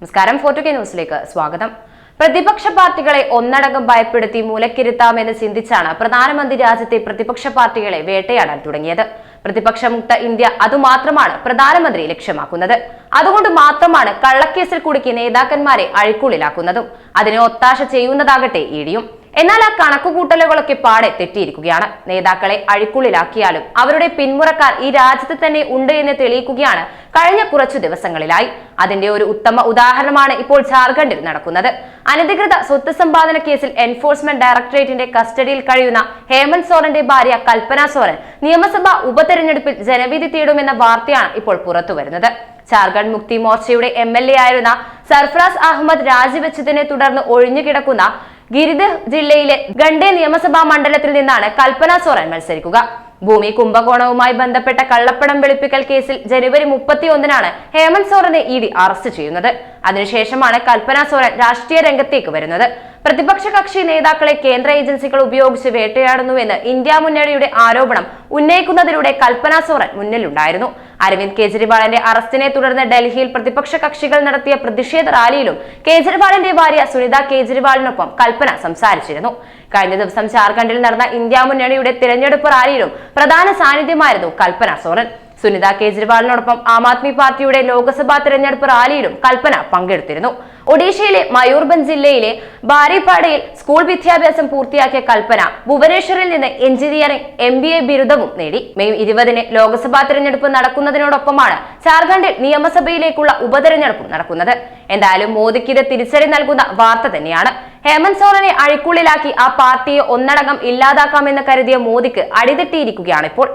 നമസ്കാരം ഫോർട്ടു കെ ന്യൂസിലേക്ക് സ്വാഗതം. പ്രതിപക്ഷ പാർട്ടികളെ ഒന്നടങ്കം ഭയപ്പെടുത്തി മൂലക്കിരുത്താമെന്ന് ചിന്തിച്ചാണ് പ്രധാനമന്ത്രി രാജ്യത്തെ പ്രതിപക്ഷ പാർട്ടികളെ വേട്ടയാടാൻ തുടങ്ങിയത്. പ്രതിപക്ഷമുക്ത ഇന്ത്യ അതുമാത്രമാണ് പ്രധാനമന്ത്രി ലക്ഷ്യമാക്കുന്നത്. അതുകൊണ്ട് മാത്രമാണ് കള്ളക്കേസിൽ കുടുക്കി നേതാക്കന്മാരെ അഴിക്കുള്ളിലാക്കുന്നതും. അതിനെ ഒത്താശ ചെയ്യുന്നതാകട്ടെ ഇടിയും എന്നാൽ ആ കണക്കുകൂട്ടലുകളൊക്കെ പാടെ തെറ്റിയിരിക്കുകയാണ്. നേതാക്കളെ അഴിക്കുള്ളിലാക്കിയാലും അവരുടെ പിന്മുറക്കാർ ഈ രാജ്യത്ത് തന്നെ ഉണ്ട് എന്ന് തെളിയിക്കുകയാണ് കഴിഞ്ഞ കുറച്ചു ദിവസങ്ങളിലായി. അതിന്റെ ഒരു ഉത്തമ ഉദാഹരണമാണ് ഇപ്പോൾ ജാർഖണ്ഡിൽ നടക്കുന്നത്. അനധികൃത സ്വത്ത് സമ്പാദന കേസിൽ എൻഫോഴ്സ്മെന്റ് ഡയറക്ടറേറ്റിന്റെ കസ്റ്റഡിയിൽ കഴിയുന്ന ഹേമന്ത് സോറന്റെ ഭാര്യ കൽപ്പന സോറൻ നിയമസഭാ ഉപതെരഞ്ഞെടുപ്പിൽ ജനവിധി തേടുമെന്ന വാർത്തയാണ് ഇപ്പോൾ പുറത്തുവരുന്നത് Jharkhand Mukti മോർച്ചയുടെ M L A ആയിരുന്ന സർഫറാസ് അഹമ്മദ് രാജിവെച്ചതിനെ തുടർന്ന് ഒഴിഞ്ഞുകിടക്കുന്ന ഗിരിദ് ജില്ലയിലെ ഗണ്ഡേ നിയമസഭാ മണ്ഡലത്തിൽ നിന്നാണ് കൽപ്പന സോറൻ മത്സരിക്കുക. ഭൂമി കുംഭകോണവുമായി ബന്ധപ്പെട്ട കള്ളപ്പണം വെളുപ്പിക്കൽ കേസിൽ ജനുവരി മുപ്പത്തിയൊന്നിനാണ് ഹേമന്ത് സോറനെ ഇ ഡി അറസ്റ്റ് ചെയ്യുന്നത്. അതിനുശേഷമാണ് കൽപ്പന സോറൻ രാഷ്ട്രീയ രംഗത്തേക്ക് വരുന്നത്. പ്രതിപക്ഷ കക്ഷി നേതാക്കളെ കേന്ദ്ര ഏജൻസികൾ ഉപയോഗിച്ച് വേട്ടയാടുന്നുവെന്ന് ഇന്ത്യ മുന്നണിയുടെ ആരോപണം ഉന്നയിക്കുന്നതിലൂടെ കൽപ്പന സോറൻ മുന്നിലുണ്ടായിരുന്നു. അരവിന്ദ് കേജ്രിവാളിന്റെ അറസ്റ്റിനെ തുടർന്ന് ഡൽഹിയിൽ പ്രതിപക്ഷ കക്ഷികൾ നടത്തിയ പ്രതിഷേധ റാലിയിലും കേജ്രിവാളിന്റെ ഭാര്യ സുനിത കേജ്രിവാളിനൊപ്പം കൽപ്പന സംസാരിച്ചിരുന്നു. കഴിഞ്ഞ ദിവസം ജാർഖണ്ഡിൽ നടന്ന ഇന്ത്യ മുന്നണിയുടെ തിരഞ്ഞെടുപ്പ് റാലിയിലും പ്രധാന സാന്നിധ്യമായിരുന്നു കൽപ്പന സോറൻ. സുനിത കേജ്രിവാളിനോടൊപ്പം ആം ആദ്മി പാർട്ടിയുടെ ലോക്സഭാ തിരഞ്ഞെടുപ്പ് റാലിയിലും കൽപ്പന പങ്കെടുത്തിരുന്നു. ഒഡീഷയിലെ മയൂർഭഞ്ച് ജില്ലയിലെ ബാരിപ്പാടയിൽ സ്കൂൾ വിദ്യാഭ്യാസം പൂർത്തിയാക്കിയ കൽപ്പന ഭുവനേശ്വറിൽ നിന്ന് എഞ്ചിനീയറിംഗ് എം ബി എ ബിരുദവും നേടി. മെയ് ഇരുപതിന് ലോക്സഭാ തെരഞ്ഞെടുപ്പ് നടക്കുന്നതിനോടൊപ്പമാണ് ജാർഖണ്ഡിൽ നിയമസഭയിലേക്കുള്ള ഉപതെരഞ്ഞെടുപ്പും നടക്കുന്നത്. എന്തായാലും മോദിക്ക് ഇത് തിരിച്ചടി നൽകുന്ന വാർത്ത തന്നെയാണ്. ഹേമന്ത് സോറനെ അഴിക്കുള്ളിലാക്കി ആ പാർട്ടിയെ ഒന്നടങ്കം ഇല്ലാതാക്കാമെന്ന് കരുതിയ മോദിക്ക് അടിതെറ്റിയിരിക്കുകയാണ് ഇപ്പോൾ